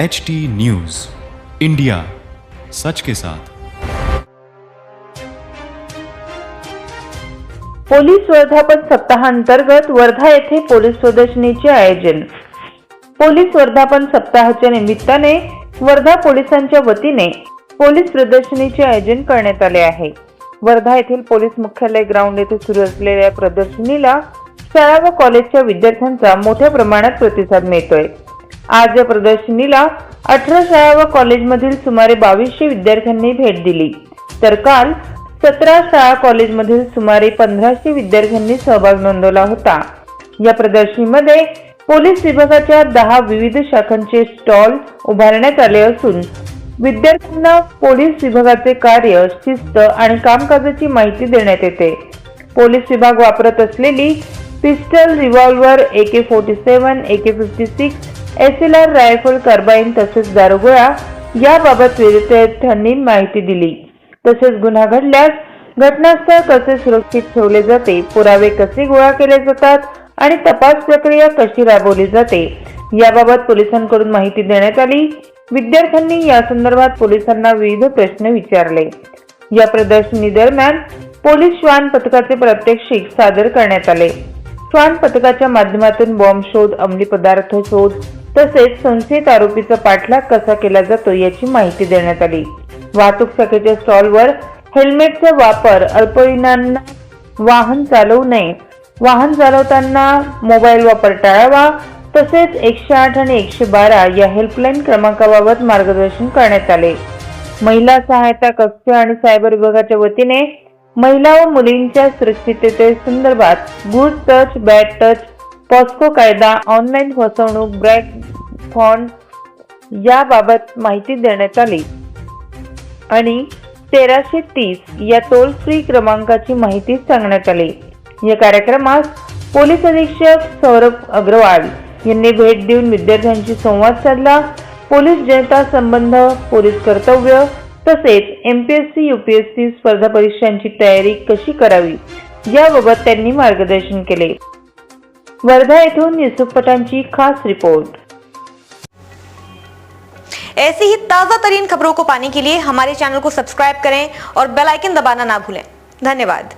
H T news India सच के साथ। पोलीस वर्धापन सप्ताहांतर्गत वर्धा येथे पोलीस प्रदर्शनीचे आयोजन. पोलीस वर्धापन सप्ताहाच्या निमित्ताने वर्धा पोलिसांच्या वतीने पोलीस प्रदर्शनीचे आयोजन करण्यात आले आहे. वर्धा येथील पोलीस मुख्यालय ग्राउंड येथे सुरू असलेल्या प्रदर्शनीला शाळा व कॉलेजच्या विद्यार्थ्यांचा मोठ्या प्रमाणात प्रतिसाद मिळतोय. आज या प्रदर्शनीला अठरा शाळा व कॉलेजमधील सुमारे बावीसशे विद्यार्थ्यांनी भेट दिली. तर काल सतरा शाळा कॉलेजमधील सुमारे पंधराशे विद्यार्थ्यांनी सहभाग नोंदवला होता. या प्रदर्शनीमध्ये पोलीस विभागाच्या दहा विविध शाखांचे स्टॉल उभारण्यात आले असून विद्यार्थ्यांना पोलीस विभागाचे कार्य शिस्त आणि कामकाजाची माहिती देण्यात येते. पोलीस विभाग वापरत असलेली pistol revolver A K forty seven A K fifty six S L R rifle carbine तसेच दारुगोळा याबाबत विद्यार्थ्यांनी माहिती दिली. तसेच गुन्हा घडल्यास घटनास्थळ कसे सुरक्षित ठेवले जाते पुरावे कसे गोळा केले जातात आणि तपास प्रक्रिया कशी राबवली जाते याबाबत पोलिसांकडून माहिती देण्यात आली. विद्यार्थ्यांनी या संदर्भात पोलिसांना विविध प्रश्न विचारले. या प्रदर्शनी दरम्यान पोलीस श्वान पथकाचे प्रात्यक्षिक सादर करण्यात आले. श्वान पथकाच्या माध्यमातून बॉम्ब शोध अंमली पदार्थ शोध तसेच संशयित आरोपीचा पाठलाग कसा केला जातो याची माहिती देण्यात आली. वाहतूक शाखेच्या स्टॉलवर हेल्मेटचा वापर अल्पवयीनांना वाहन चालवू नये. वाहन चालवताना मोबाईल वापर टाळावा. तसेच एकशे आठ आणि एकशे बारा या हेल्पलाईन क्रमांकाबाबत मार्गदर्शन करण्यात आले. महिला सहायता कक्ष आणि सायबर विभागाच्या वतीने महिला व मुलींच्या सुरक्षिततेसंदर्भात good touch bad touch POCSO कायदा ऑनलाईन फसवणूक ब्रॅक फॉन्ड याबाबत माहिती देण्यात आली. आणि तेराशे तीस या टोल फ्री क्रमांकाची माहिती सांगण्यात आली. या कार्यक्रमास पोलीस अधीक्षक सौरभ अग्रवाल यांनी भेट देऊन विद्यार्थ्यांशी संवाद साधला. पोलीस जनता संबंध पोलीस कर्तव्य तसेच M P S C U P S C स्पर्धा परीक्षांची तयारी कशी करावी याबाबत त्यांनी मार्गदर्शन केले. वर्धा येथून युसुफ पठाणची खास रिपोर्ट. ऐसी ही ताज़ा तरीन खबरों को पाने के लिए हमारे चैनल को सब्सक्राइब करें और बेल आइकन दबाना ना भूलें। धन्यवाद।